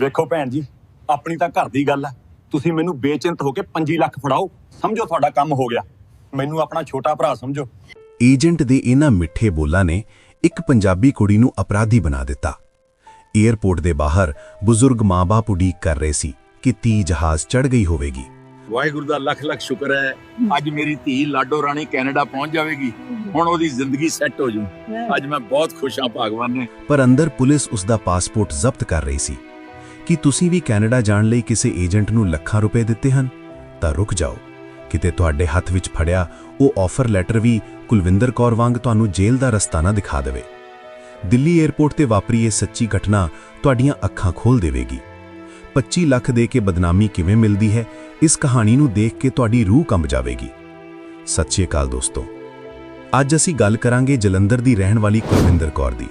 ਵੇਖੋ ਭੈਣ ਜੀ ਆਪਣੀ ਤਾਂ ਘਰ ਦੀ ਗੱਲ ਹੈ ਤੁਸੀਂ ਮੈਨੂੰ ਬੇਚਿੰਤ ਹੋ ਕੇ 5 ਲੱਖ ਫੜਾਓ ਸਮਝੋ ਤੁਹਾਡਾ ਕੰਮ ਹੋ ਗਿਆ। ਮੈਨੂੰ ਆਪਣਾ ਛੋਟਾ ਭਰਾ ਸਮਝੋ। ਏਜੰਟ ਦੇ ਇਹਨਾਂ ਮਿੱਠੇ ਬੋਲਾਂ ਨੇ ਇੱਕ ਪੰਜਾਬੀ ਕੁੜੀ ਨੂੰ ਅਪਰਾਧੀ ਬਣਾ ਦਿੱਤਾ। ਏਅਰਪੋਰਟ ਦੇ ਬਾਹਰ ਬਜ਼ੁਰਗ ਮਾਂ-ਬਾਪ ਉਡੀਕ ਕਰ ਰਹੇ ਸੀ ਕਿ ਤੀ ਜਹਾਜ਼ ਚੜ ਗਈ ਹੋਵੇਗੀ। ਵਾਹਿਗੁਰੂ ਦਾ ਲੱਖ ਲੱਖ ਸ਼ੁਕਰ ਹੈ। ਅੱਜ ਮੇਰੀ ਧੀ ਲਾਡੋ ਰਾਣੀ ਕੈਨੇਡਾ ਪਹੁੰਚ ਜਾਵੇਗੀ। ਹੁਣ ਉਹਦੀ ਜ਼ਿੰਦਗੀ ਸੈੱਟ ਹੋ ਜੂ। ਅੱਜ ਮੈਂ ਬਹੁਤ ਖੁਸ਼ ਹਾਂ ਭਗਵਾਨ ਨੇ। ਪਰ ਅੰਦਰ ਪੁਲਿਸ ਉਸ ਦਾ ਪਾਸਪੋਰਟ ਜ਼ਬਤ ਕਰ ਰਹੀ ਸੀ। ਕੀ ਤੁਸੀਂ ਵੀ ਕੈਨੇਡਾ ਜਾਣ ਲਈ ਕਿਸੇ ਏਜੰਟ ਨੂੰ ਲੱਖਾਂ ਰੁਪਏ ਦਿੱਤੇ ਹਨ? ਤਾਂ ਰੁਕ ਜਾਓ। ਕਿਤੇ ਤੁਹਾਡੇ ਹੱਥ ਵਿੱਚ ਫੜਿਆ ਉਹ ਆਫਰ ਲੈਟਰ ਵੀ ਕੁਲਵਿੰਦਰ ਕੌਰ ਵਾਂਗ ਤੁਹਾਨੂੰ ਜੇਲ੍ਹ ਦਾ ਰਸਤਾ ਨਾ ਦਿਖਾ ਦੇਵੇ। ਦਿੱਲੀ ਏਅਰਪੋਰਟ ਤੇ ਵਾਪਰੀ ਇਹ ਸੱਚੀ ਘਟਨਾ ਤੁਹਾਡੀਆਂ ਅੱਖਾਂ ਖੋਲ ਦੇਵੇਗੀ। 25 ਲੱਖ ਦੇ ਕੇ ਬਦਨਾਮੀ ਕਿਵੇਂ ਮਿਲਦੀ ਹੈ, ਇਸ ਕਹਾਣੀ ਨੂੰ ਦੇਖ ਕੇ ਤੁਹਾਡੀ ਰੂਹ ਕੰਬ ਜਾਵੇਗੀ। ਸਤਿ ਸ਼੍ਰੀ ਅਕਾਲ ਦੋਸਤੋ। ਅੱਜ ਅਸੀਂ ਗੱਲ ਕਰਾਂਗੇ ਜਲੰਧਰ ਦੀ ਰਹਿਣ ਵਾਲੀ ਕੁਲਵਿੰਦਰ ਕੌਰ ਦੀ।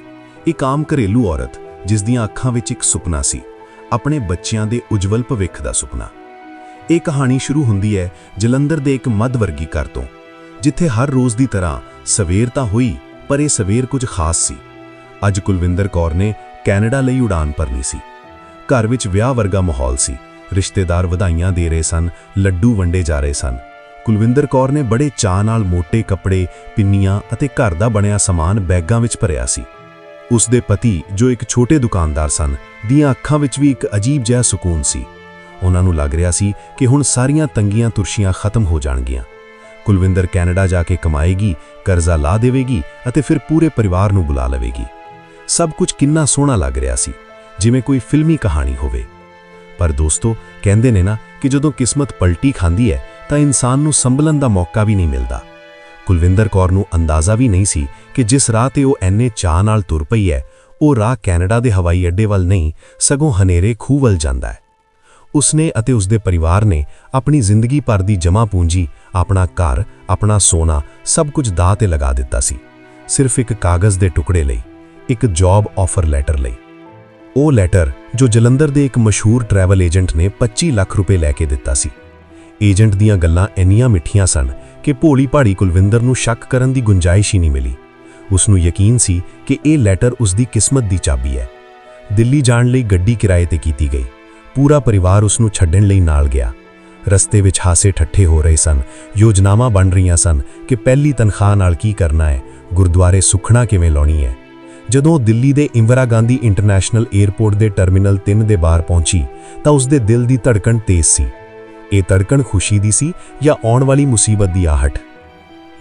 ਇੱਕ ਆਮ ਘਰੇਲੂ ਔਰਤ ਜਿਸ ਦੀਆਂ ਅੱਖਾਂ ਵਿੱਚ ਇੱਕ ਸੁਪਨਾ ਸੀ। ਆਪਣੇ ਬੱਚਿਆਂ ਦੇ ਉਜਵਲ ਭਵਿੱਖ ਦਾ ਸੁਪਨਾ। ਇਹ ਕਹਾਣੀ ਸ਼ੁਰੂ ਹੁੰਦੀ ਹੈ ਜਲੰਧਰ ਦੇ ਇੱਕ ਮੱਧ ਵਰਗੀ ਘਰ ਤੋਂ, ਜਿੱਥੇ ਹਰ ਰੋਜ਼ ਦੀ ਤਰ੍ਹਾਂ ਸਵੇਰ ਤਾਂ ਹੋਈ, ਪਰ ਇਹ ਸਵੇਰ ਕੁਝ ਖਾਸ ਸੀ। ਅੱਜ ਕੁਲਵਿੰਦਰ ਕੌਰ ਨੇ ਕੈਨੇਡਾ ਲਈ ਉਡਾਨ ਭਰਨੀ ਸੀ। ਘਰ ਵਿੱਚ ਵਿਆਹ ਵਰਗਾ ਮਾਹੌਲ ਸੀ। ਰਿਸ਼ਤੇਦਾਰ ਵਧਾਈਆਂ ਦੇ ਰਹੇ ਸਨ, ਲੱਡੂ ਵੰਡੇ ਜਾ ਰਹੇ ਸਨ। ਕੁਲਵਿੰਦਰ ਕੌਰ ਨੇ ਬੜੇ ਚਾਅ ਨਾਲ ਮੋٹے ਕੱਪੜੇ, ਪਿੰਨੀਆਂ ਅਤੇ ਘਰ ਦਾ ਬਣਿਆ ਸਮਾਨ ਬੈਗਾਂ ਵਿੱਚ ਭਰਿਆ ਸੀ। ਉਸ ਦੇ ਪਤੀ, ਜੋ ਇੱਕ ਛੋਟੇ ਦੁਕਾਨਦਾਰ ਸਨ, ਦੀਆਂ ਅੱਖਾਂ ਵਿੱਚ ਵੀ ਇੱਕ ਅਜੀਬ ਜਿਹਾ ਸਕੂਨ ਸੀ। ਉਹਨਾਂ ਨੂੰ ਲੱਗ ਰਿਹਾ ਸੀ ਕਿ ਹੁਣ ਸਾਰੀਆਂ ਤੰਗੀਆਂ ਤੁਰਸ਼ੀਆਂ ਖਤਮ ਹੋ ਜਾਣਗੀਆਂ। ਕੁਲਵਿੰਦਰ ਕੈਨੇਡਾ ਜਾ ਕੇ ਕਮਾਏਗੀ, ਕਰਜ਼ਾ ਲਾ ਦੇਵੇਗੀ ਅਤੇ ਫਿਰ ਪੂਰੇ ਪਰਿਵਾਰ ਨੂੰ ਬੁਲਾ ਲਵੇਗੀ। ਸਭ ਕੁਝ ਕਿੰਨਾ ਸੋਹਣਾ ਲੱਗ ਰਿਹਾ ਸੀ, ਜਿਵੇਂ ਕੋਈ ਫਿਲਮੀ ਕਹਾਣੀ ਹੋਵੇ। ਪਰ ਦੋਸਤੋ, ਕਹਿੰਦੇ ਨੇ ਨਾ ਕਿ ਜਦੋਂ ਕਿਸਮਤ ਪਲਟੀ ਖਾਂਦੀ ਹੈ, ਤਾਂ ਇਨਸਾਨ ਨੂੰ ਸੰਭਲਣ ਦਾ ਮੌਕਾ ਵੀ ਨਹੀਂ ਮਿਲਦਾ। ਕੁਲਵਿੰਦਰ ਕੌਰ ਨੂੰ ਅੰਦਾਜ਼ਾ ਵੀ ਨਹੀਂ ਸੀ ਕਿ ਜਿਸ ਰਾਹ ਤੇ ਉਹ ਐਨੇ ਚਾਹ ਨਾਲ ਤੁਰ ਪਈ ਹੈ, ਉਹ ਰਾਹ ਕੈਨੇਡਾ ਦੇ ਹਵਾਈ ਅੱਡੇ ਵੱਲ ਨਹੀਂ, ਸਗੋਂ ਹਨੇਰੇ ਖੂਹ ਵੱਲ ਜਾਂਦਾ ਹੈ। ਉਸਨੇ ਅਤੇ ਉਸਦੇ ਪਰਿਵਾਰ ਨੇ ਆਪਣੀ ਜ਼ਿੰਦਗੀ ਭਰ ਦੀ ਜਮ੍ਹਾਂ ਪੂੰਜੀ, ਆਪਣਾ ਘਰ, ਆਪਣਾ ਸੋਨਾ, ਸਭ ਕੁਝ ਦਾਅ ਤੇ ਲਗਾ ਦਿੱਤਾ ਸੀ। ਸਿਰਫ ਇੱਕ ਕਾਗਜ਼ ਦੇ ਟੁਕੜੇ ਲਈ, ਇੱਕ ਜੌਬ ਆਫਰ ਲੈਟਰ ਲਈ। ਉਹ ਲੈਟਰ ਜੋ ਜਲੰਧਰ ਦੇ ਇੱਕ ਮਸ਼ਹੂਰ ਟਰੈਵਲ ਏਜੰਟ ਨੇ 25 ਲੱਖ ਰੁਪਏ ਲੈ ਕੇ ਦਿੱਤਾ ਸੀ। ਏਜੰਟ ਦੀਆਂ ਗੱਲਾਂ ਇੰਨੀਆਂ ਮਿੱਠੀਆਂ ਸਨ ਕਿ ਭੋਲੀ ਭਾੜੀ ਕੁਲਵਿੰਦਰ ਨੂੰ ਸ਼ੱਕ ਕਰਨ ਦੀ ਗੁੰਜਾਇਸ਼ ਹੀ ਨਹੀਂ ਮਿਲੀ। ਉਸ ਨੂੰ ਯਕੀਨ ਸੀ ਕਿ ਇਹ ਲੈਟਰ ਉਸ ਦੀ ਕਿਸਮਤ ਦੀ ਚਾਬੀ ਹੈ। ਦਿੱਲੀ ਜਾਣ ਲਈ ਗੱਡੀ ਕਿਰਾਏ ਤੇ ਕੀਤੀ ਗਈ। ਪੂਰਾ ਪਰਿਵਾਰ ਉਸ ਨੂੰ ਛੱਡਣ ਲਈ ਨਾਲ ਗਿਆ। ਰਸਤੇ ਵਿੱਚ ਹਾਸੇ ਠੱਠੇ ਹੋ ਰਹੇ ਸਨ। ਯੋਜਨਾਵਾਂ ਬਣ ਰਹੀਆਂ ਸਨ ਕਿ ਪਹਿਲੀ ਤਨਖਾਹ ਨਾਲ ਕੀ ਕਰਨਾ ਹੈ, ਗੁਰਦੁਆਰੇ ਸੁਖਣਾ ਕਿਵੇਂ ਲਾਉਣੀ ਹੈ। ਜਦੋਂ ਦਿੱਲੀ ਦੇ ਇੰਦਰਾ ਗਾਂਧੀ ਇੰਟਰਨੈਸ਼ਨਲ 에ਅਰਪੋਰਟ ਦੇ ਟਰਮੀਨਲ 3 ਦੇ ਬਾਹਰ ਪਹੁੰਚੀ, ਤਾਂ ਉਸ ਦੇ ਦਿਲ ਦੀ ਧੜਕਣ ਤੇਜ਼ ਸੀ। ਇਹ ਤੜਕਣ ਖੁਸ਼ੀ ਦੀ ਸੀ ਜਾਂ ਆਉਣ ਵਾਲੀ ਮੁਸੀਬਤ ਦੀ ਆਹਟ?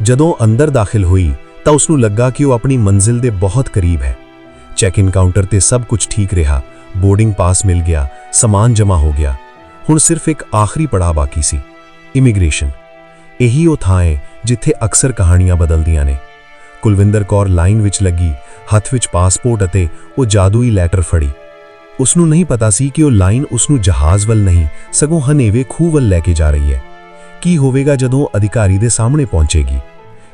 ਜਦੋਂ ਅੰਦਰ ਦਾਖਲ ਹੋਈ ਤਾਂ ਉਸ ਨੂੰ ਲੱਗਾ ਕਿ ਉਹ ਆਪਣੀ ਮੰਜ਼ਿਲ ਦੇ ਬਹੁਤ ਕਰੀਬ ਹੈ। ਚੈੱਕ ਇਨ ਕਾਊਂਟਰ ਤੇ ਸਭ ਕੁਝ ਠੀਕ ਰਿਹਾ। ਬੋਰਡਿੰਗ ਪਾਸ ਮਿਲ ਗਿਆ। ਸਮਾਨ ਜਮ੍ਹਾਂ ਹੋ ਗਿਆ। ਹੁਣ ਸਿਰਫ ਇੱਕ ਆਖਰੀ ਪੜਾਅ ਬਾਕੀ ਸੀ। ਇਮੀਗ੍ਰੇਸ਼ਨ ਇਹੀ ਉਹ ਥਾਂ ਹੈ ਜਿੱਥੇ ਅਕਸਰ ਕਹਾਣੀਆਂ ਬਦਲਦੀਆਂ ਨੇ। ਕੁਲਵਿੰਦਰ ਕੌਰ ਲਾਈਨ ਵਿੱਚ ਲੱਗੀ, ਹੱਥ ਵਿੱਚ ਪਾਸਪੋਰਟ ਅਤੇ ਉਹ ਜਾਦੂਈ ਲੈਟਰ ਫੜੀ। ਉਸ ਨੂੰ ਨਹੀਂ ਪਤਾ ਸੀ ਕਿ ਉਹ ਲਾਈਨ ਉਸ ਨੂੰ ਜਹਾਜ਼ ਵੱਲ ਨਹੀਂ, ਸਗੋਂ ਹਨੇਵੇ ਖੂਹ ਵੱਲ ਲੈ ਕੇ ਜਾ ਰਹੀ ਹੈ। ਕੀ ਹੋਵੇਗਾ ਜਦੋਂ ਉਹ ਅਧਿਕਾਰੀ ਦੇ ਸਾਹਮਣੇ ਪਹੁੰਚੇਗੀ?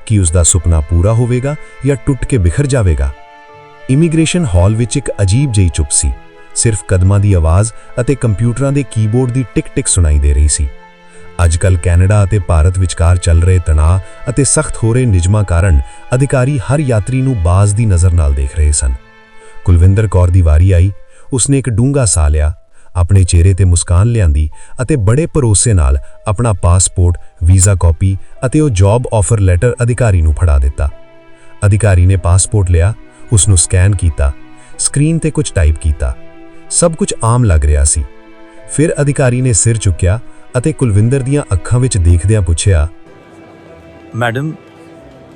ਕੀ ਉਸ ਦਾ ਸੁਪਨਾ ਪੂਰਾ ਹੋਵੇਗਾ ਜਾਂ ਟੁੱਟ ਕੇ ਬਿਖਰ ਜਾਵੇਗਾ? ਇਮੀਗ੍ਰੇਸ਼ਨ ਹਾਲ ਵਿੱਚ ਇੱਕ ਅਜੀਬ ਜਿਹੀ ਚੁੱਪ ਸੀ। ਸਿਰਫ ਕਦਮਾਂ ਦੀ ਆਵਾਜ਼ ਅਤੇ ਕੰਪਿਊਟਰਾਂ ਦੇ ਕੀਬੋਰਡ ਦੀ ਟਿਕ-ਟਿਕ ਸੁਣਾਈ ਦੇ ਰਹੀ ਸੀ। ਅੱਜਕੱਲ ਕੈਨੇਡਾ ਅਤੇ ਭਾਰਤ ਵਿਚਕਾਰ ਚੱਲ ਰਹੇ ਤਣਾਅ ਅਤੇ ਸਖਤ ਹੋ ਰਹੇ ਨਿਯਮਾਂ ਕਾਰਨ ਅਧਿਕਾਰੀ ਹਰ ਯਾਤਰੀ ਨੂੰ ਬਾਜ਼ ਦੀ ਨਜ਼ਰ ਨਾਲ ਦੇਖ ਰਹੇ ਸਨ। ਕੁਲਵਿੰਦਰ ਕੌਰ ਦੀ ਵਾਰੀ ਆਈ ਉਸਨੇ ਇੱਕ ਡੂੰਘਾ ਸਾਹ ਲਿਆ, ਆਪਣੇ ਚਿਹਰੇ ਤੇ ਮੁਸਕਾਨ ਲਿਆਂਦੀ ਅਤੇ ਬੜੇ ਭਰੋਸੇ ਨਾਲ ਆਪਣਾ ਪਾਸਪੋਰਟ, ਵੀਜ਼ਾ ਕਾਪੀ ਅਤੇ ਉਹ ਜੌਬ ਆਫਰ ਲੈਟਰ ਅਧਿਕਾਰੀ ਨੂੰ ਫੜਾ ਦਿੱਤਾ। ਅਧਿਕਾਰੀ ਨੇ ਪਾਸਪੋਰਟ ਲਿਆ ਉਸ ਨੂੰ ਸਕੈਨ ਕੀਤਾ, ਸਕਰੀਨ ਤੇ ਕੁਝ ਟਾਈਪ ਕੀਤਾ। ਸਭ ਕੁਝ ਆਮ ਲੱਗ ਰਿਹਾ ਸੀ। ਫਿਰ ਅਧਿਕਾਰੀ ਨੇ ਸਿਰ ਚੁੱਕਿਆ ਅਤੇ ਕੁਲਵਿੰਦਰ ਦੀਆਂ ਅੱਖਾਂ ਵਿੱਚ ਦੇਖਦਿਆਂ ਪੁੱਛਿਆ, ਮੈਡਮ,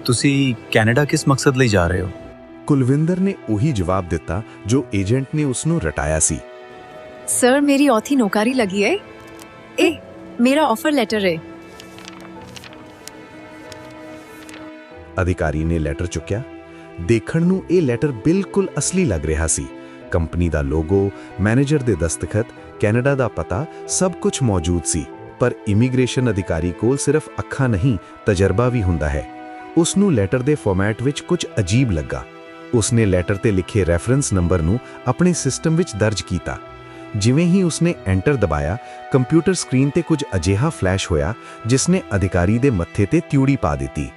ਤੁਸੀਂ ਕੈਨੇਡਾ ਕਿਸ ਮਕਸਦ ਲਈ ਜਾ ਰਹੇ ਹੋ? ਕੁਲਵਿੰਦਰ ਨੇ ਉਹੀ ਜਵਾਬ ਦਿੱਤਾ ਜੋ ਏਜੰਟ ਨੇ ਉਸ ਨੂੰ ਰਟਾਇਆ ਸੀ। ਸਰ ਮੇਰੀ ਔਥੀ ਨੌਕਰੀ ਲੱਗੀ ਹੈ। ਇਹ ਮੇਰਾ ਆਫਰ ਲੈਟਰ ਹੈ। ਅਧਿਕਾਰੀ ਨੇ ਲੈਟਰ ਚੁੱਕਿਆ। ਦੇਖਣ ਨੂੰ ਇਹ ਲੈਟਰ ਬਿਲਕੁਲ ਅਸਲੀ ਲੱਗ ਰਿਹਾ ਸੀ। ਕੰਪਨੀ ਦਾ ਲੋਗੋ ਮੈਨੇਜਰ ਦੇ ਦਸਤਖਤ ਕੈਨੇਡਾ ਦਾ ਪਤਾ ਸਭ ਕੁਝ ਮੌਜੂਦ ਸੀ। ਪਰ ਇਮੀਗ੍ਰੇਸ਼ਨ ਅਧਿਕਾਰੀ ਕੋਲ ਸਿਰਫ ਅੱਖਾਂ ਨਹੀਂ ਤਜਰਬਾ ਵੀ ਹੁੰਦਾ ਹੈ। ਉਸ ਨੂੰ ਲੈਟਰ ਦੇ ਫਾਰਮੈਟ ਵਿੱਚ ਕੁਝ ਅਜੀਬ ਲੱਗਾ। ਉਸਨੇ ਲੈਟਰ ਤੇ ਲਿਖੇ ਰੈਫਰੈਂਸ ਨੰਬਰ ਨੂੰ ਆਪਣੇ ਸਿਸਟਮ ਵਿੱਚ ਦਰਜ ਕੀਤਾ। ਜਿਵੇਂ ਹੀ ਉਸਨੇ ਐਂਟਰ ਦਬਾਇਆ ਕੰਪਿਊਟਰ ਸਕਰੀਨ ਤੇ ਕੁਝ ਅਜਿਹਾ ਫਲੈਸ਼ ਹੋਇਆ ਜਿਸ ਨੇ ਅਧਿਕਾਰੀ ਦੇ ਮੱਥੇ ਤੇ ਤਿਉੜੀ ਪਾ ਦਿੱਤੀ।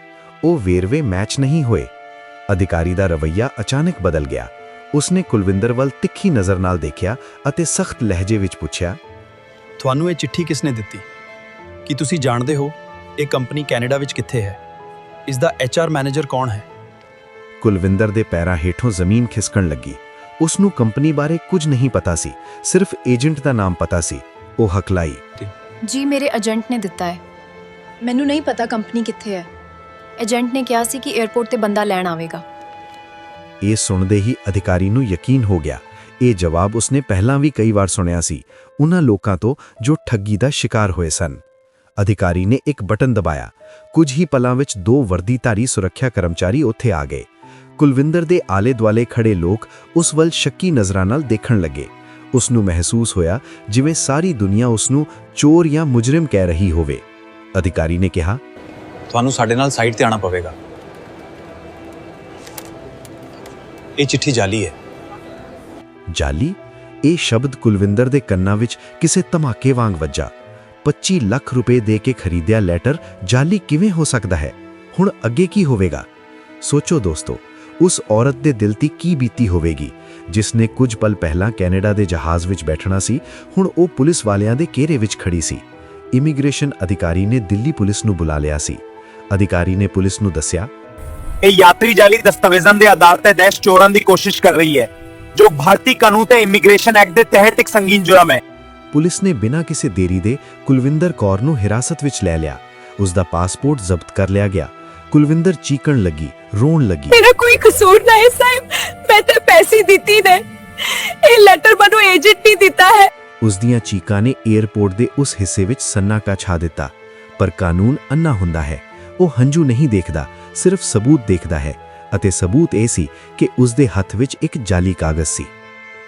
ਉਹ ਵੇਰਵੇ ਮੈਚ ਨਹੀਂ ਹੋਏ। ਅਧਿਕਾਰੀ ਦਾ ਰਵੱਈਆ ਅਚਾਨਕ ਬਦਲ ਗਿਆ। ਉਸਨੇ ਕੁਲਵਿੰਦਰ ਵੱਲ ਤਿੱਖੀ ਨਜ਼ਰ ਨਾਲ ਦੇਖਿਆ ਅਤੇ ਸਖਤ ਲਹਿਜੇ ਵਿੱਚ ਪੁੱਛਿਆ, ਤੁਹਾਨੂੰ ਇਹ ਚਿੱਠੀ ਕਿਸਨੇ ਦਿੱਤੀ? ਕੀ ਤੁਸੀਂ ਜਾਣਦੇ ਹੋ ਇਹ ਕੰਪਨੀ ਕੈਨੇਡਾ ਵਿੱਚ ਕਿੱਥੇ ਹੈ? ਇਸ ਦਾ ਐਚਆਰ ਮੈਨੇਜਰ ਕੌਣ ਹੈ? ਕੁਲਵਿੰਦਰ ਦੇ ਪੈਰਾਂ ਹੇਠੋਂ ਜ਼ਮੀਨ ਖਿਸਕਣ ਲੱਗੀ। ਉਸ ਨੂੰ ਕੰਪਨੀ ਬਾਰੇ ਕੁਝ ਨਹੀਂ ਪਤਾ ਸੀ। ਸਿਰਫ ਏਜੰਟ ਦਾ ਨਾਮ ਪਤਾ ਸੀ। ਉਹ ਹਕਲਾਈ। ਜੀ ਮੇਰੇ ਏਜੰਟ ਨੇ ਦਿੱਤਾ ਹੈ। ਮੈਨੂੰ ਨਹੀਂ ਪਤਾ ਕੰਪਨੀ ਕਿੱਥੇ ਹੈ। ਏਜੰਟ ਨੇ ਕਿਹਾ ਸੀ ਕਿ 에ਅਰਪੋਰਟ ਤੇ ਬੰਦਾ ਲੈਣ ਆਵੇਗਾ। ਇਹ ਸੁਣਦੇ ਹੀ ਅਧਿਕਾਰੀ ਨੂੰ ਯਕੀਨ ਹੋ ਗਿਆ। ਇਹ ਜਵਾਬ ਉਸਨੇ ਪਹਿਲਾਂ ਵੀ ਕਈ ਵਾਰ ਸੁਣਿਆ ਸੀ। ਉਹਨਾਂ ਲੋਕਾਂ ਤੋਂ ਜੋ ਠੱਗੀ ਦਾ ਸ਼ਿਕਾਰ ਹੋਏ ਸਨ। ਅਧਿਕਾਰੀ ਨੇ ਇੱਕ ਬਟਨ ਦਬਾਇਆ। ਕੁਝ ਹੀ ਪਲਾਂ ਵਿੱਚ ਦੋ ਵਰਦੀਧਾਰੀ ਸੁਰੱਖਿਆ ਕਰਮਚਾਰੀ ਉੱਥੇ ਆ ਗਏ। ਕੁਲਵਿੰਦਰ ਦੇ ਆਲੇ-ਦੁਆਲੇ ਖੜੇ ਲੋਕ ਉਸ ਵੱਲ ਸ਼ੱਕੀ ਨਜ਼ਰਾਂ ਨਾਲ ਦੇਖਣ ਲੱਗੇ। ਉਸ ਨੂੰ ਮਹਿਸੂਸ ਹੋਇਆ ਜਿਵੇਂ ਸਾਰੀ ਦੁਨੀਆ ਉਸ ਨੂੰ ਚੋਰ ਜਾਂ ਮੁਜਰਮ ਕਹਿ ਰਹੀ ਹੋਵੇ। ਅਧਿਕਾਰੀ ਨੇ ਕਿਹਾ ਤੁਹਾਨੂੰ ਸਾਡੇ ਨਾਲ ਸਾਈਟ ਤੇ ਆਣਾ ਪਵੇਗਾ। ਇਹ ਚਿੱਠੀ ਜਾਲੀ ਹੈ। ਜਾਲੀ? ਇਹ ਸ਼ਬਦ ਕੁਲਵਿੰਦਰ ਦੇ ਕੰਨਾਂ ਵਿੱਚ ਕਿਸੇ ਧਮਾਕੇ ਵਾਂਗ ਵੱਜਾ। 25 ਲੱਖ ਰੁਪਏ ਦੇ ਕੇ ਖਰੀਦਿਆ ਲੈਟਰ ਜਾਲੀ ਕਿਵੇਂ ਹੋ ਸਕਦਾ ਹੈ? ਹੁਣ ਅੱਗੇ ਕੀ ਹੋਵੇਗਾ? ਸੋਚੋ ਦੋਸਤੋ ਉਸ ਔਰਤ ਦੇ ਦਿਲ ਤੇ ਕੀ ਬੀਤੀ ਹੋਵੇਗੀ? ਜਿਸ ਨੇ ਕੁਝ ਪਲ ਪਹਿਲਾਂ ਕੈਨੇਡਾ ਦੇ ਜਹਾਜ਼ ਵਿੱਚ ਬੈਠਣਾ ਸੀ ਹੁਣ ਉਹ ਪੁਲਿਸ ਵਾਲਿਆਂ ਦੇ ਘੇਰੇ ਵਿੱਚ ਖੜੀ ਸੀ। ਇਮੀਗ੍ਰੇਸ਼ਨ ਅਧਿਕਾਰੀ ਨੇ ਦਿੱਲੀ ਪੁਲਿਸ ਨੂੰ ਬੁਲਾ ਲਿਆ ਸੀ। ਅਧਿਕਾਰੀ ਨੇ ਪੁਲਿਸ ਨੂੰ ਦੱਸਿਆ ਇਹ ਯਾਤਰੀ ਜਾਲੀ ਦਸਤਾਵੇਜ਼ਾਂ ਦੇ ਆਧਾਰ ਤੇ ਦੇਸ਼ ਚੋਰਾਂ ਦੀ ਕੋਸ਼ਿਸ਼ ਕਰ ਰਹੀ ਹੈ ਜੋ ਭਾਰਤੀ ਕਾਨੂੰਨ ਤੇ ਇਮੀਗ੍ਰੇਸ਼ਨ ਐਕਟ ਦੇ ਤਹਿਤ ਇੱਕ ਸੰਗੀਨ ਜੁਰਮ ਹੈ। ਪੁਲਿਸ ਨੇ ਬਿਨਾਂ ਕਿਸੇ ਦੇਰੀ ਦੇ ਕੁਲਵਿੰਦਰ ਕੌਰ ਨੂੰ ਹਿਰਾਸਤ ਵਿੱਚ ਲੈ ਲਿਆ। ਉਸ ਦਾ ਪਾਸਪੋਰਟ ਜ਼ਬਤ ਕਰ ਲਿਆ ਗਿਆ। ਕੁਲਵਿੰਦਰ ਚੀਕਣ ਲੱਗੀ ਰੋਣ ਲੱਗੀ। ਮੇਰਾ ਕੋਈ ਕਸੂਰ ਨਹੀਂ ਹੈ ਸਾਹਿਬ ਮੈਂ ਤਾਂ ਪੈਸੇ ਦਿੱਤੀ ਨੇ। ਇਹ ਲੈਟਰ ਮੈਨੂੰ ਏਜੰਟ ਨੇ ਦਿੱਤਾ ਹੈ। ਉਸ ਦੀਆਂ ਚੀਕਾਂ ਨੇ 에ਅਰਪੋਰਟ ਦੇ ਉਸ ਹਿੱਸੇ ਵਿੱਚ ਸੰਨਾਕਾ ਛਾ ਦਿੱਤਾ। ਪਰ ਕਾਨੂੰਨ ਅੰਨਾ ਹੁੰਦਾ ਹੈ। ਉਹ ਹੰਝੂ ਨਹੀਂ ਦੇਖਦਾ ਸਿਰਫ ਸਬੂਤ ਦੇਖਦਾ ਹੈ ਅਤੇ ਸਬੂਤ ਇਹ ਸੀ ਕਿ ਉਸ ਦੇ ਹੱਥ ਵਿੱਚ ਇੱਕ ਜਾਲੀ ਕਾਗਜ਼ ਸੀ।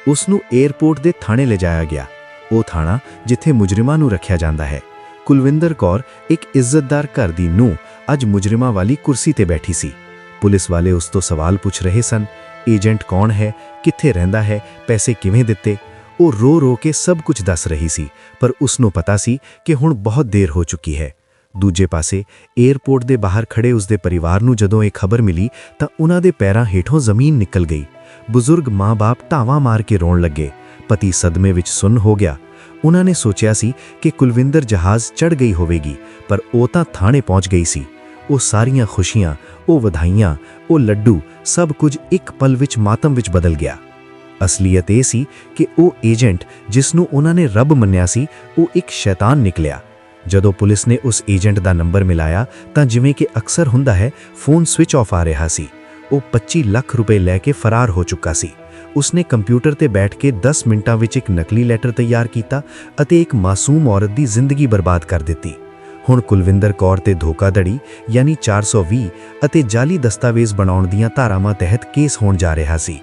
ਉਸ ਨੂੰ 에ਅਰਪੋਰਟ ਦੇ ਥਾਣੇ ਲਿਜਾਇਆ ਗਿਆ। ਉਹ ਥਾਣਾ ਜਿੱਥੇ ਮੁਜਰਮਾਂ ਨੂੰ ਰੱਖਿਆ ਜਾਂਦਾ ਹੈ। ਕੁਲਵਿੰਦਰ ਕੌਰ ਇੱਕ ਇੱਜ਼ਤਦਾਰ ਘਰ ਦੀ ਨੂੰਹ, ਅੱਜ ਮੁਜਰਮਾਂ ਵਾਲੀ ਕੁਰਸੀ ਤੇ ਬੈਠੀ ਸੀ। ਪੁਲਿਸ ਵਾਲੇ ਉਸ ਤੋਂ ਸਵਾਲ ਪੁੱਛ ਰਹੇ ਸਨ, ਏਜੰਟ ਕੌਣ ਹੈ, ਕਿੱਥੇ ਰਹਿੰਦਾ ਹੈ, ਪੈਸੇ ਕਿਵੇਂ ਦਿੱਤੇ? ਉਹ ਰੋ ਰੋ ਕੇ ਸਭ ਕੁਝ ਦੱਸ ਰਹੀ ਸੀ, ਪਰ ਉਸ ਨੂੰ ਪਤਾ ਸੀ ਕਿ ਹੁਣ ਬਹੁਤ ਦੇਰ ਹੋ ਚੁੱਕੀ ਹੈ। ਦੂਜੇ ਪਾਸੇ 에ਅਰਪੋਰਟ ਦੇ ਬਾਹਰ ਖੜੇ ਉਸ ਦੇ ਪਰਿਵਾਰ ਨੂੰ ਜਦੋਂ ਇਹ ਖਬਰ ਮਿਲੀ, ਤਾਂ ਉਹਨਾਂ ਦੇ ਪੈਰਾਂ ਹੇਠੋਂ ਜ਼ਮੀਨ ਨਿਕਲ ਗਈ। ਬਜ਼ੁਰਗ ਮਾਂ-ਬਾਪ ਧਾਵਾਂ ਮਾਰ ਕੇ ਰੋਣ ਲੱਗੇ। ਪਤੀ ਸਦਮੇ ਵਿੱਚ ਸੁੰਨ ਹੋ ਗਿਆ। ਉਹਨਾਂ ਨੇ ਸੋਚਿਆ ਸੀ ਕਿ ਕੁਲਵਿੰਦਰ ਜਹਾਜ਼ ਚੜ ਗਈ ਹੋਵੇਗੀ, ਪਰ ਉਹ ਤਾਂ ਥਾਣੇ ਪਹੁੰਚ ਗਈ ਸੀ। ਉਹ ਸਾਰੀਆਂ ਖੁਸ਼ੀਆਂ, ਉਹ ਵਧਾਈਆਂ, ਉਹ ਲੱਡੂ, ਸਭ ਕੁਝ ਇੱਕ ਪਲ ਵਿੱਚ ਮਾਤਮ ਵਿੱਚ ਬਦਲ ਗਿਆ। ਅਸਲੀਅਤ ਇਹ ਸੀ ਕਿ ਉਹ ਏਜੰਟ ਜਿਸ ਨੂੰ ਉਹਨਾਂ ਨੇ ਰੱਬ ਮੰਨਿਆ ਸੀ, ਉਹ ਇੱਕ ਸ਼ੈਤਾਨ ਨਿਕਲਿਆ। ਜਦੋਂ ਪੁਲਿਸ ਨੇ ਉਸ ਏਜੰਟ ਦਾ ਨੰਬਰ ਮਿਲਾਇਆ, ਤਾਂ ਜਿਵੇਂ ਕਿ ਅਕਸਰ ਹੁੰਦਾ ਹੈ, ਫੋਨ ਸਵਿਚ ਆਫ ਆ ਰਿਹਾ ਸੀ। ਉਹ 25 ਲੱਖ ਰੁਪਏ ਲੈ ਕੇ ਫਰਾਰ ਹੋ ਚੁੱਕਾ ਸੀ। ਉਸਨੇ ਕੰਪਿਊਟਰ ਤੇ ਬੈਠ ਕੇ 10 ਮਿੰਟਾਂ ਵਿੱਚ ਇੱਕ ਨਕਲੀ ਲੈਟਰ ਤਿਆਰ ਕੀਤਾ ਅਤੇ ਇੱਕ ਮਾਸੂਮ ਔਰਤ ਦੀ ਜ਼ਿੰਦਗੀ ਬਰਬਾਦ ਕਰ ਦਿੱਤੀ। ਹੁਣ ਕੁਲਵਿੰਦਰ ਕੌਰ ਤੇ ਧੋਖਾਧੜੀ, ਯਾਨੀ 420 ਅਤੇ ਜਾਲੀ ਦਸਤਾਵੇਜ਼ ਬਣਾਉਣ ਦੀਆਂ ਧਾਰਾਵਾਂ ਤਹਿਤ ਕੇਸ ਹੋਣ ਜਾ ਰਿਹਾ ਸੀ।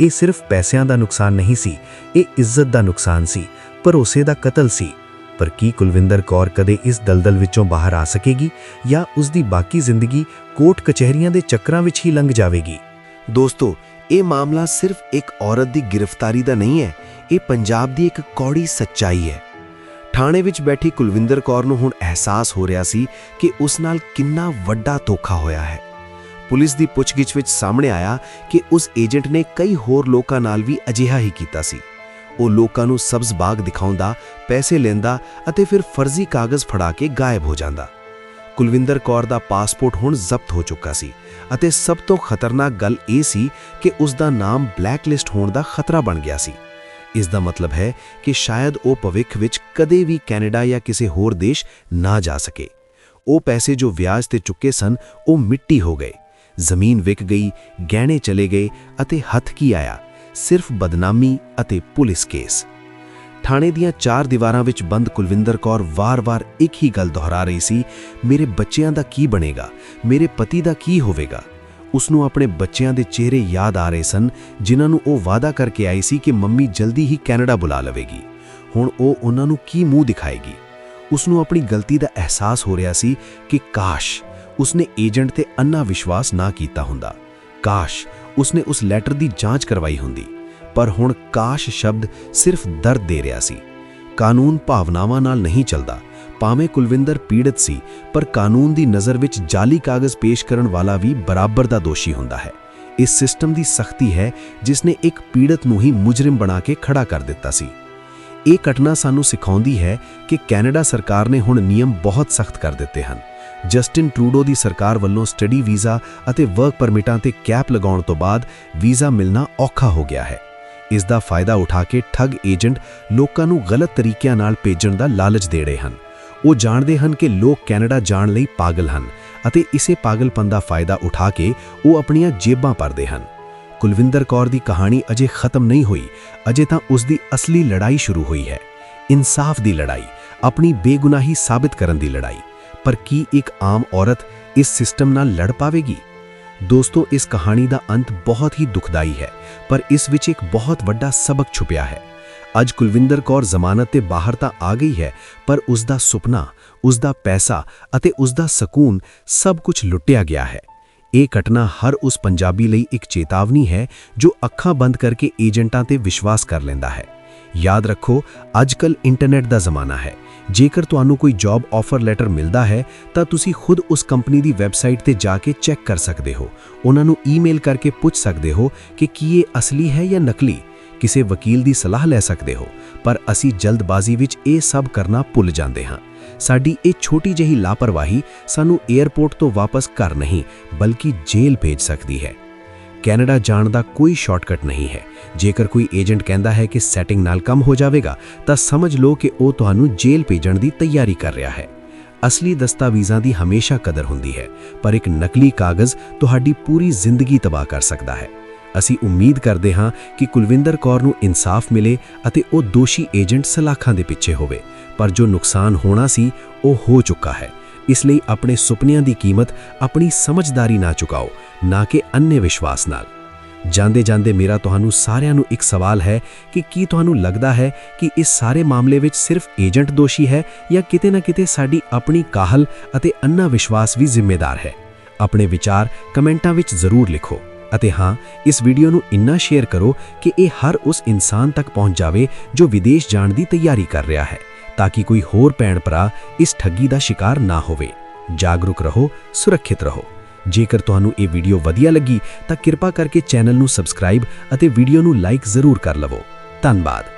ਇਹ ਸਿਰਫ ਪੈਸਿਆਂ ਦਾ ਨੁਕਸਾਨ ਨਹੀਂ ਸੀ, ਇਹ ਇੱਜ਼ਤ ਦਾ ਨੁਕਸਾਨ ਸੀ, ਭਰੋਸੇ ਦਾ ਕਤਲ ਸੀ। ਪਰ ਕੀ ਕੁਲਵਿੰਦਰ ਕੌਰ ਕਦੇ ਇਸ ਦਲਦਲ ਵਿੱਚੋਂ ਬਾਹਰ ਆ ਸਕੇਗੀ ਜਾਂ ਉਸ ਦੀ ਬਾਕੀ ਜ਼ਿੰਦਗੀ ਕੋਰਟ ਕਚਹਿਰੀਆਂ ਦੇ ਚੱਕਰਾਂ ਵਿੱਚ ਹੀ ਲੰਘ ਜਾਵੇਗੀ? ਦੋਸਤੋ ਇਹ ਮਾਮਲਾ ਸਿਰਫ ਇੱਕ ਔਰਤ ਦੀ ਗ੍ਰਿਫਤਾਰੀ ਦਾ ਨਹੀਂ ਹੈ, ਇਹ ਪੰਜਾਬ ਦੀ ਇੱਕ ਕੌੜੀ ਸੱਚਾਈ ਹੈ। ਥਾਣੇ ਵਿੱਚ ਬੈਠੀ ਕੁਲਵਿੰਦਰ ਕੌਰ ਨੂੰ ਹੁਣ ਅਹਿਸਾਸ ਹੋ ਰਿਹਾ ਸੀ ਕਿ ਉਸ ਨਾਲ ਕਿੰਨਾ ਵੱਡਾ ਧੋਖਾ ਹੋਇਆ ਹੈ। ਪੁਲਿਸ ਦੀ ਪੁੱਛਗਿੱਛ ਵਿੱਚ ਸਾਹਮਣੇ ਆਇਆ ਕਿ ਉਸ ਏਜੰਟ ਨੇ ਕਈ ਹੋਰ ਲੋਕਾਂ ਨਾਲ ਵੀ ਅਜਿਹਾ ਹੀ ਕੀਤਾ ਸੀ। ਉਹ ਲੋਕਾਂ ਨੂੰ ਸਬਜ਼ ਬਾਗ ਦਿਖਾਉਂਦਾ, ਪੈਸੇ ਲੈਂਦਾ ਅਤੇ ਫਿਰ ਫਰਜ਼ੀ ਕਾਗਜ਼ ਫੜਾ ਕੇ ਗਾਇਬ ਹੋ ਜਾਂਦਾ। ਕੁਲਵਿੰਦਰ ਕੌਰ ਦਾ ਪਾਸਪੋਰਟ ਹੁਣ ਜ਼ਬਤ ਹੋ ਚੁੱਕਾ ਸੀ ਅਤੇ ਸਭ ਤੋਂ ਖਤਰਨਾਕ ਗੱਲ ਇਹ ਸੀ ਕਿ ਉਸ ਦਾ ਨਾਮ ਬਲੈਕਲਿਸਟ ਹੋਣ ਦਾ ਖਤਰਾ ਬਣ ਗਿਆ ਸੀ। ਇਸ ਦਾ ਮਤਲਬ ਹੈ ਕਿ ਸ਼ਾਇਦ ਉਹ ਭਵਿੱਖ ਵਿੱਚ ਕਦੇ ਵੀ ਕੈਨੇਡਾ ਜਾਂ ਕਿਸੇ ਹੋਰ ਦੇਸ਼ ਨਾ ਜਾ ਸਕੇ। ਉਹ ਪੈਸੇ ਜੋ ਵਿਆਜ ਤੇ ਚੁੱਕੇ ਸਨ, ਉਹ ਮਿੱਟੀ ਹੋ ਗਏ। ਜ਼ਮੀਨ ਵਿਕ ਗਈ, ਗਹਿਣੇ ਚਲੇ ਗਏ ਅਤੇ ਹੱਥ ਕੀ ਆਇਆ? ਸਿਰਫ ਬਦਨਾਮੀ ਅਤੇ ਪੁਲਿਸ ਕੇਸ। ਥਾਣੇ ਦੀਆਂ ਚਾਰ ਦੀਵਾਰਾਂ ਵਿੱਚ ਬੰਦ ਕੁਲਵਿੰਦਰ ਕੌਰ ਵਾਰ-ਵਾਰ ਇੱਕ ਹੀ ਗੱਲ ਦੁਹਰਾ ਰਹੀ ਸੀ, ਮੇਰੇ ਬੱਚਿਆਂ ਦਾ ਕੀ ਬਣੇਗਾ? ਮੇਰੇ ਪਤੀ ਦਾ ਕੀ ਹੋਵੇਗਾ? ਉਸ ਨੂੰ ਆਪਣੇ ਬੱਚਿਆਂ ਦੇ ਚਿਹਰੇ ਯਾਦ ਆ ਰਹੇ ਸਨ, ਜਿਨ੍ਹਾਂ ਨੂੰ ਉਹ ਵਾਅਦਾ ਕਰਕੇ ਆਈ ਸੀ ਕਿ ਮੰਮੀ ਜਲਦੀ ਹੀ ਕੈਨੇਡਾ ਬੁਲਾ ਲਵੇਗੀ। ਹੁਣ ਉਹ ਉਹਨਾਂ ਨੂੰ ਕੀ ਮੂੰਹ ਦਿਖਾਏਗੀ? ਉਸ ਨੂੰ ਆਪਣੀ ਗਲਤੀ ਦਾ ਅਹਿਸਾਸ ਹੋ ਰਿਹਾ ਸੀ ਕਿ ਕਾਸ਼, ਉਸਨੇ ਏਜੰਟ ਤੇ ਅੰਨਾ ਵਿਸ਼ਵਾਸ ਨਾ ਕੀਤਾ ਹੁੰਦਾ। ਕਾਸ਼, ਉਸਨੇ ਉਸ ਲੈਟਰ ਦੀ ਜਾਂਚ ਕਰਵਾਈ ਹੁੰਦੀ। ਪਰ ਹੁਣ ਕਾਸ਼ ਸ਼ਬਦ ਸਿਰਫ ਦਰਦ ਦੇ ਰਿਹਾ ਸੀ। ਕਾਨੂੰਨ ਭਾਵਨਾਵਾਂ ਨਾਲ ਨਹੀਂ ਚੱਲਦਾ। ਭਾਵੇਂ ਕੁਲਵਿੰਦਰ ਪੀੜਤ ਸੀ, ਪਰ ਕਾਨੂੰਨ ਦੀ ਨਜ਼ਰ ਵਿੱਚ ਜਾਲੀ ਕਾਗਜ਼ ਪੇਸ਼ ਕਰਨ ਵਾਲਾ ਵੀ ਬਰਾਬਰ ਦਾ ਦੋਸ਼ੀ ਹੁੰਦਾ ਹੈ। ਇਸ ਸਿਸਟਮ ਦੀ ਸਖਤੀ ਹੈ, ਜਿਸ ਨੇ ਇੱਕ ਪੀੜਤ ਨੂੰ ਹੀ ਮੁਜਰਮ ਬਣਾ ਕੇ ਖੜਾ ਕਰ ਦਿੱਤਾ ਸੀ। ਇਹ ਘਟਨਾ ਸਾਨੂੰ ਸਿਖਾਉਂਦੀ ਹੈ ਕਿ ਕੈਨੇਡਾ ਸਰਕਾਰ ਨੇ ਹੁਣ ਨਿਯਮ ਬਹੁਤ ਸਖਤ ਕਰ ਦਿੱਤੇ ਹਨ। ਜਸਟਿਨ ਟਰੂਡੋ ਦੀ ਸਰਕਾਰ ਵੱਲੋਂ ਸਟੱਡੀ ਵੀਜ਼ਾ ਅਤੇ ਵਰਕ ਪਰਮਿਟਾਂ ਤੇ ਕੈਪ ਲਗਾਉਣ ਤੋਂ ਬਾਅਦ ਵੀਜ਼ਾ ਮਿਲਣਾ ਔਖਾ ਹੋ ਗਿਆ ਹੈ। ਇਸ ਦਾ ਫਾਇਦਾ ਉਠਾ ਕੇ ਠੱਗ ਏਜੰਟ ਲੋਕਾਂ ਨੂੰ ਗਲਤ ਤਰੀਕਿਆਂ ਨਾਲ ਭੇਜਣ ਦਾ ਲਾਲਚ ਦੇ ਰਹੇ ਹਨ। ਉਹ ਜਾਣਦੇ ਹਨ ਕਿ ਲੋਕ ਕੈਨੇਡਾ ਜਾਣ ਲਈ ਪਾਗਲ ਹਨ ਅਤੇ ਇਸੇ ਪਾਗਲਪਨ ਦਾ ਫਾਇਦਾ ਉਠਾ ਕੇ ਉਹ ਆਪਣੀਆਂ ਜੇਬਾਂ ਭਰਦੇ ਹਨ। ਕੁਲਵਿੰਦਰ ਕੌਰ ਦੀ ਕਹਾਣੀ ਅਜੇ ਖਤਮ ਨਹੀਂ ਹੋਈ, ਅਜੇ ਤਾਂ ਉਸ ਦੀ ਅਸਲੀ ਲੜਾਈ ਸ਼ੁਰੂ ਹੋਈ ਹੈ। ਇਨਸਾਫ ਦੀ ਲੜਾਈ, ਆਪਣੀ ਬੇਗੁਨਾਹੀ ਸਾਬਿਤ ਕਰਨ ਦੀ ਲੜਾਈ। ਪਰ ਕੀ ਇੱਕ ਆਮ ਔਰਤ ਇਸ ਸਿਸਟਮ ਨਾਲ ਲੜ ਪਾਵੇਗੀ? ਦੋਸਤੋ, ਇਸ ਕਹਾਣੀ ਦਾ ਅੰਤ ਬਹੁਤ ਹੀ ਦੁਖਦਾਈ ਹੈ, ਪਰ ਇਸ ਵਿੱਚ ਇੱਕ ਬਹੁਤ ਵੱਡਾ ਸਬਕ ਛੁਪਿਆ ਹੈ। ਅੱਜ ਕੁਲਵਿੰਦਰ ਕੌਰ ਜ਼ਮਾਨਤ ਤੇ ਬਾਹਰ ਤਾਂ ਆ ਗਈ ਹੈ, ਪਰ ਉਸ ਦਾ ਸੁਪਨਾ, ਉਸ ਦਾ ਪੈਸਾ ਅਤੇ ਉਸ ਦਾ ਸਕੂਨ ਸਭ ਕੁਝ ਲੁੱਟਿਆ ਗਿਆ ਹੈ। ਇਹ ਘਟਨਾ ਹਰ ਉਸ ਪੰਜਾਬੀ ਲਈ ਇੱਕ ਚੇਤਾਵਨੀ ਹੈ, ਜੋ ਅੱਖਾਂ ਬੰਦ ਕਰਕੇ ਏਜੰਟਾਂ ਤੇ ਵਿਸ਼ਵਾਸ ਕਰ ਲੈਂਦਾ ਹੈ। ਯਾਦ ਰੱਖੋ ਅੱਜਕੱਲ ਇੰਟਰਨੈਟ ਦਾ ਜ਼ਮਾਨਾ ਹੈ। ਜੇਕਰ ਤੁਹਾਨੂੰ ਕੋਈ ਜੌਬ ਆਫਰ ਲੈਟਰ ਮਿਲਦਾ ਹੈ, ਤਾਂ ਤੁਸੀਂ ਖੁਦ ਉਸ ਕੰਪਨੀ ਦੀ ਵੈਬਸਾਈਟ ਤੇ ਜਾ ਕੇ ਚੈੱਕ ਕਰ ਸਕਦੇ ਹੋ। ਉਹਨਾਂ ਨੂੰ ਈਮੇਲ ਕਰਕੇ ਪੁੱਛ ਸਕਦੇ ਹੋ ਕਿ ਕੀ ਇਹ ਅਸਲੀ ਹੈ ਜਾਂ ਨਕਲੀ। ਕਿਸੇ ਵਕੀਲ ਦੀ ਸਲਾਹ ਲੈ ਸਕਦੇ ਹੋ, ਪਰ ਅਸੀਂ ਜਲਦਬਾਜ਼ੀ ਵਿੱਚ ਇਹ ਸਭ ਕਰਨਾ ਭੁੱਲ ਜਾਂਦੇ ਹਾਂ। ਸਾਡੀ ਇਹ ਛੋਟੀ ਜਿਹੀ ਲਾਪਰਵਾਹੀ ਸਾਨੂੰ 에ਅਰਪੋਰਟ ਤੋਂ ਵਾਪਸ ਘਰ ਨਹੀਂ, ਬਲਕਿ ਜੇਲ੍ਹ ਭੇਜ ਸਕਦੀ ਹੈ। ਕੈਨੇਡਾ ਜਾਣ ਦਾ ਕੋਈ ਸ਼ਾਰਟਕਟ ਨਹੀਂ ਹੈ। ਜੇਕਰ ਕੋਈ ਏਜੰਟ ਕਹਿੰਦਾ ਹੈ ਕਿ ਸੈਟਿੰਗ ਨਾਲ ਕੰਮ ਹੋ ਜਾਵੇਗਾ, ਤਾਂ ਸਮਝ ਲਓ ਕਿ ਉਹ ਤੁਹਾਨੂੰ ਜੇਲ੍ਹ ਭੇਜਣ ਦੀ ਤਿਆਰੀ ਕਰ ਰਿਹਾ ਹੈ। ਅਸਲੀ ਦਸਤਾਵੇਜ਼ਾਂ ਦੀ ਹਮੇਸ਼ਾ ਕਦਰ ਹੁੰਦੀ ਹੈ, ਪਰ ਇੱਕ ਨਕਲੀ ਕਾਗਜ਼ ਤੁਹਾਡੀ ਪੂਰੀ ਜ਼ਿੰਦਗੀ ਤਬਾਹ ਕਰ ਸਕਦਾ ਹੈ। ਅਸੀਂ ਉਮੀਦ ਕਰਦੇ ਹਾਂ ਕਿ ਕੁਲਵਿੰਦਰ ਕੌਰ ਨੂੰ ਇਨਸਾਫ ਮਿਲੇ ਅਤੇ ਉਹ ਦੋਸ਼ੀ ਏਜੰਟ ਸਲਾਖਾਂ ਦੇ ਪਿੱਛੇ ਹੋਵੇ, ਪਰ ਜੋ ਨੁਕਸਾਨ ਹੋਣਾ ਸੀ, ਉਹ ਹੋ ਚੁੱਕਾ ਹੈ। ਇਸ ਲਈ ਆਪਣੇ ਸੁਪਨਿਆਂ ਦੀ ਕੀਮਤ ਆਪਣੀ ਸਮਝਦਾਰੀ ਨਾ ਚੁਕਾਓ, ਨਾ ਕਿ ਅੰਨੇ ਵਿਸ਼ਵਾਸ ਨਾਲ। ਜਾਂਦੇ ਜਾਂਦੇ ਮੇਰਾ ਤੁਹਾਨੂੰ ਸਾਰਿਆਂ ਨੂੰ ਇੱਕ ਸਵਾਲ ਹੈ ਕਿ ਕੀ ਤੁਹਾਨੂੰ ਲੱਗਦਾ ਹੈ ਕਿ ਇਸ ਸਾਰੇ ਮਾਮਲੇ ਵਿੱਚ ਸਿਰਫ ਏਜੰਟ ਦੋਸ਼ੀ ਹੈ ਜਾਂ ਕਿਤੇ ਨਾ ਕਿਤੇ ਸਾਡੀ ਆਪਣੀ ਕਾਹਲ ਅਤੇ ਅੰਨਾ ਵਿਸ਼ਵਾਸ ਵੀ ਜ਼ਿੰਮੇਦਾਰ ਹੈ? ਆਪਣੇ ਵਿਚਾਰ ਕਮੈਂਟਾਂ ਵਿੱਚ ਜ਼ਰੂਰ ਲਿਖੋ। ਅਤੇ ਹਾਂ, ਇਸ ਵੀਡੀਓ ਨੂੰ ਇੰਨਾ ਸ਼ੇਅਰ ਕਰੋ ਕਿ ਇਹ ਹਰ ਉਸ ਇਨਸਾਨ ਤੱਕ ਪਹੁੰਚ ਜਾਵੇ ਜੋ ਵਿਦੇਸ਼ ਜਾਣ ਦੀ ਤਿਆਰੀ ਕਰ ਰਿਹਾ ਹੈ। ਤਾਂ ਕਿ ਕੋਈ ਹੋਰ ਭੈਣ ਭਰਾ ਇਸ ਠੱਗੀ ਦਾ ਸ਼ਿਕਾਰ ਨਾ ਹੋਵੇ। ਜਾਗਰੂਕ ਰਹੋ, ਸੁਰੱਖਿਅਤ ਰਹੋ। ਜੇਕਰ ਤੁਹਾਨੂੰ ਇਹ ਵੀਡੀਓ ਵਧੀਆ ਲੱਗੀ, ਤਾਂ ਕਿਰਪਾ ਕਰਕੇ ਚੈਨਲ ਨੂੰ ਸਬਸਕ੍ਰਾਈਬ ਅਤੇ ਵੀਡੀਓ ਨੂੰ ਲਾਈਕ ਜ਼ਰੂਰ ਕਰ ਲਵੋ। ਧੰਨਵਾਦ।